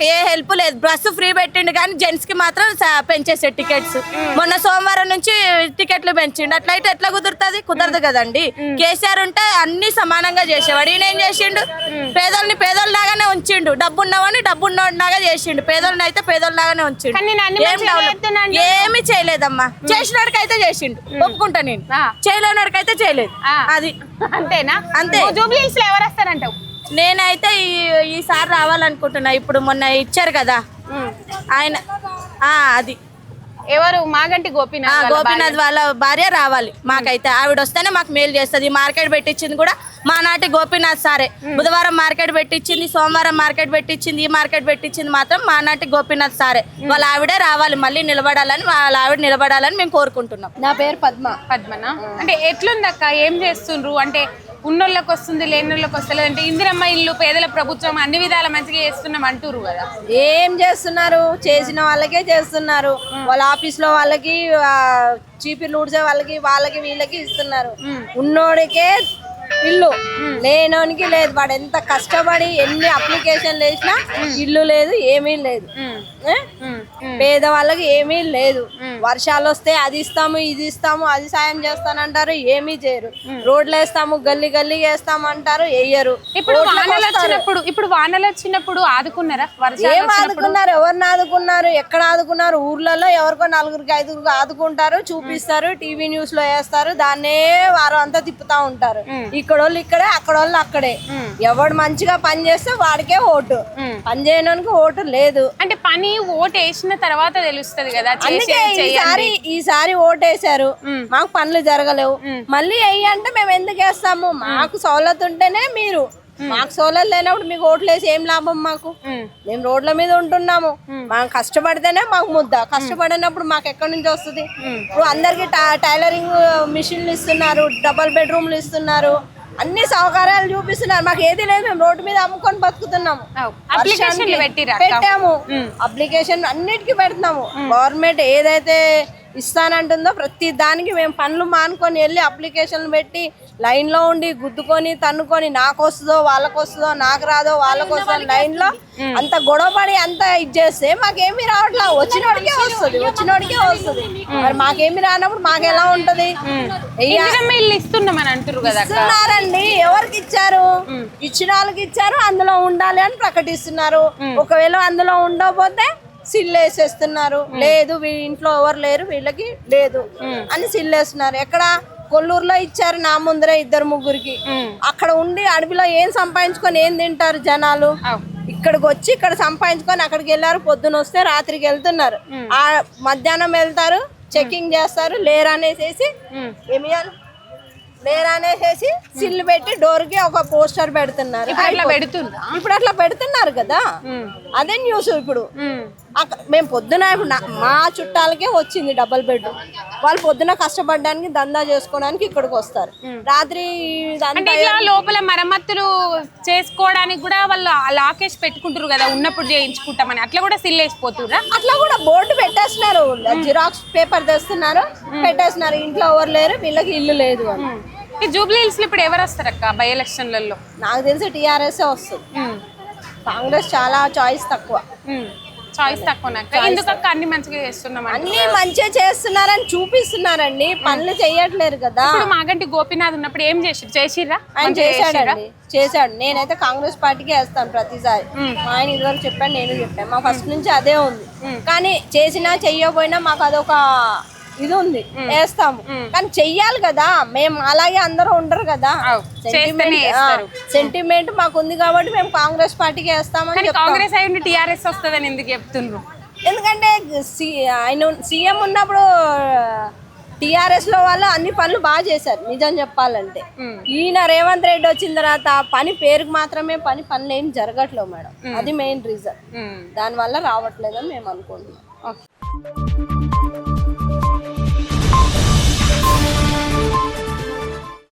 మాకు ఏ హెల్ప్ లేదు. బస్సు ఫ్రీ పెట్టిండు కానీ జెంట్స్కి మాత్రం పెంచేసాడు టికెట్స్ మొన్న సోమవారం నుంచి టికెట్లు పెంచిండు. అట్లయితే ఎట్లా కుదురుతుంది? కుదరదు కదండి. కేసీఆర్ ఉంటే అన్ని సమానంగా చేసేవాడు. ఈయన ఏం చేసిండు? పేదోళ్ళని పేదోళ్ళలాగానే ఉంచిండు. డబ్బు ఉన్నవాడిని డబ్బు ఉన్నవాడిలాగా చేసిండు పేదోళ్ళని అయితే పేదోళ్ళలాగానే ఉంచిండు ఏమి చేయలేదమ్మా. చేసినోడికి అయితే చేసిండు. ఒప్పుకుంటా నేను. ఆ. చేయలేనోడికి అయితే చేయలేదు. అది. అంతేనా? అంతే. జూబ్లీస్లో ఎవరు వస్తారంటావు? నేనైతే ఈ ఈసారి రావాలనుకుంటున్నా. ఇప్పుడు మొన్న ఇచ్చారు కదా. ఆయన ఆ అది. ఎవరు? మాగంటి గోపీనాథ్ వాళ్ళ గోపీనాథ్ వాళ్ళ భార్య రావాలి మాకైతే. ఆవిడ వస్తేనే మాకు మేలు చేస్తుంది. మార్కెట్ పెట్టించింది కూడా మా నాటి గోపీనాథ్ సారే. బుధవారం మార్కెట్ పెట్టించింది సోమవారం మార్కెట్ పెట్టించింది ఈ మార్కెట్ పెట్టించింది మాత్రం మా నాటి గోపీనాథ్ సారే. వాళ్ళ ఆవిడే రావాలి మళ్ళీ నిలబడాలని వాళ్ళ ఆవిడ నిలబడాలని మేము కోరుకుంటున్నాం. నా పేరు పద్మ. పద్మన? అంటే ఎట్లుందక్క? ఏం చేస్తుండ్రు? అంటే ఉన్నోళ్ళకి వస్తుంది లేనోళ్ళకి వస్తలేదు అంటే ఇందిరమ్మ ఇల్లు పేదల ప్రభుత్వం అన్ని విధాల మంచిగా చేస్తున్నాం అంటురు కదా. ఏం చేస్తున్నారు? చేసిన వాళ్ళకే చేస్తున్నారు. వాళ్ళ ఆఫీస్లో వాళ్ళకి ఆ, చీపిర్లు ఊడ్చే వాళ్ళకి వాళ్ళకి వీళ్ళకి ఇస్తున్నారు. ఉన్నోడికే ఇల్లు. లేనోనికి లేదు. వాడు ఎంత కష్టపడి ఎన్ని అప్లికేషన్లు వేసినా ఇల్లు లేదు ఏమీ లేదు? పేదవాళ్ళకి ఏమీ లేదు. వర్షాలు వస్తే అది ఇస్తాము ఇది ఇస్తాము అది సాయం చేస్తానంటారు ఏమీ చేయరు. రోడ్లు వేస్తాము గల్లీ గల్లీ వేస్తాము అంటారు వేయరు. ఇప్పుడు వానలు. వచ్చినప్పుడు ఇప్పుడు వానలు వచ్చినప్పుడు ఆదుకున్నారా? ఏం ఆదుకున్నారు? ఎవరిని ఆదుకున్నారు? ఎక్కడ ఆదుకున్నారు? ఊర్లలో ఎవరికో నలుగురికి ఐదుగురికి ఆదుకుంటారు చూపిస్తారు టీవీ న్యూస్లో వేస్తారు దాన్నే వారం అంతా తిప్పుతా ఉంటారు. ఇక్కడ వాళ్ళు ఇక్కడే అక్కడ. వాళ్ళు అక్కడే ఎవడు మంచిగా పని చేస్తే వాడికే ఓటు. పని చేయడానికి ఓటు లేదు. అంటే పని ఓటు వేసిన తర్వాత తెలుస్తది కదా అందుకే ఈసారి ఈసారి ఓటేశారు. మాకు పనులు జరగలేవు. మళ్ళీ వెయ్యి అంటే మేము ఎందుకు వేస్తాము? మాకు సౌలత్ ఉంటేనే మీరు. మాకు సౌలత్ లేనప్పుడు మీకు ఓట్లు వేసి ఏం లాభం మాకు? మేము రోడ్ల మీద ఉంటున్నాము. మనం కష్టపడితేనే మాకు ముద్ద. కష్టపడినప్పుడు మాకు ఎక్కడి నుంచి వస్తుంది? ఇప్పుడు అందరికి టైలరింగ్ మిషన్లు ఇస్తున్నారు డబల్ బెడ్రూమ్లు ఇస్తున్నారు. అన్ని సౌకర్యాలు చూపిస్తున్నారు. మాకు ఏది లేదు. మేము రోడ్డు మీద అమ్ముకొని బతుకుతున్నాము? పెట్టాము. అప్లికేషన్ అన్నిటికీ పెడుతున్నాము. గవర్నమెంట్ ఏదైతే ఇస్తానంటుందో ప్రతి దానికి మేము పనులు మానుకొని వెళ్ళి అప్లికేషన్లు పెట్టి లైన్లో ఉండి గుద్దుకొని తన్నుకొని నాకు వస్తుందో వాళ్ళకి వస్తుందో నాకు రాదో వాళ్ళకి వస్తుందో లైన్లో అంత గొడవపడి అంత ఇది చేస్తే మాకేమీ రావట్లా. వచ్చినోడికే వస్తుంది వచ్చినోడికే వస్తుంది. మరి మాకేమీ రానప్పుడు మాకు ఎలా ఉంటది ఇస్తున్నారండి. ఎవరికి ఇచ్చారు ఇచ్చిన వాళ్ళకి ఇచ్చారు అందులో ఉండాలి అని ప్రకటిస్తున్నారు. ఒకవేళ అందులో ఉండకపోతే సిల్ వేసేస్తున్నారు లేదు వీ- ఇంట్లో ఎవరు లేరు వీళ్ళకి లేదు అని సిల్ వేస్తున్నారు ఎక్కడ? కొల్లూరులో ఇచ్చారు నా ముందరే ఇద్దరు ముగ్గురికి. అక్కడ ఉండి అడవిలో ఏం సంపాదించుకొని ఏం తింటారు జనాలు. ఇక్కడికి వచ్చి ఇక్కడ సంపాదించుకొని అక్కడికి వెళ్ళారు పొద్దున వస్తే రాత్రికి వెళ్తున్నారు. ఆ మధ్యాహ్నం వెళ్తారు చెకింగ్ చేస్తారు లేరు అనేసేసి ఏమి చేయాలి? లేరు అనేసేసి సిల్ పెట్టి డోర్కి ఒక పోస్టర్ పెడుతున్నారు. ఇప్పుడు అట్లా ఇప్పుడు అట్లా పెడుతున్నారు కదా? అదే న్యూస్ ఇప్పుడు. మేము పొద్దున మా చుట్టాలకే వచ్చింది డబల్ బెడ్ వాళ్ళు పొద్దున కష్టపడడానికి దందా చేసుకోవడానికి ఇక్కడికి వస్తారు. రాత్రి అంటే లోపల మరమ్మతులు చేసుకోవడానికి కూడా వాళ్ళు లాకేష్ పెట్టుకుంటారు కదా ఉన్నప్పుడు చేయించుకుంటామని. అట్లా కూడా సిల్ వేసిపోతుర్రా అట్లా కూడా బోర్డు పెట్టేస్తున్నారు. జిరాక్స్ పేపర్ తెస్తున్నారు. పెట్టేస్తున్నారు. ఇంట్లో ఎవరు లేరు వీళ్ళకి ఇల్లు లేదు అని. ఈ జూబ్లీ హిల్స్ ఇప్పుడు ఎవరు వస్తారు అక్క బై ఎలక్షన్లలో? నాకు తెలిసి టీఆర్ఎస్ వస్తుంది. కాంగ్రెస్ చాలా చాయిస్ తక్కువ. చాయిస్ తక్కువ. ఎందుకు అన్ని మంచిగా చేస్తున్నామని అన్ని మంచిగా చేస్తున్నారని చూపిస్తున్నారండి. పనులు చెయ్యట్లేరు కదా. ఇప్పుడు మాగంటి గోపీనాథ్ ఉన్నప్పుడు ఏం చేసి చేసిర్రా? ఆయన? చేశాడండి. చేశాడు. నేనైతే కాంగ్రెస్ పార్టీకి వేస్తాను ప్రతిసారి. ఆయన ఇదివరకు చెప్పాను నేను చెప్పాను. మా ఫస్ట్ నుంచి అదే ఉంది. కానీ చేసినా చెయ్యకపోయినా మాకు అదొక ఇది ఉంది. వేస్తాము. కానీ చెయ్యాలి కదా. మేము అలాగే అందరూ ఉండరు కదా. సెంటిమెంట్ మాకు ఉంది కాబట్టి మేము కాంగ్రెస్ పార్టీకి వేస్తామని కాంగ్రెస్ అయ్యి టీఆర్ఎస్ వస్తుందని ఎందుకు చెప్తుండ్రు? ఎందుకంటే ఆయన సీఎం ఉన్నప్పుడు టిఆర్ఎస్లో వాళ్ళు అన్ని పనులు బాగా చేశారు నిజం చెప్పాలంటే. ఈయన రేవంత్ రెడ్డి వచ్చిన తర్వాత పని పేరుకు మాత్రమే పని పనులు ఏం జరగట్లేవు మేడం. అది మెయిన్ రీజన్. దానివల్ల రావట్లేదని మేము అనుకుంటున్నాం. ఓకే.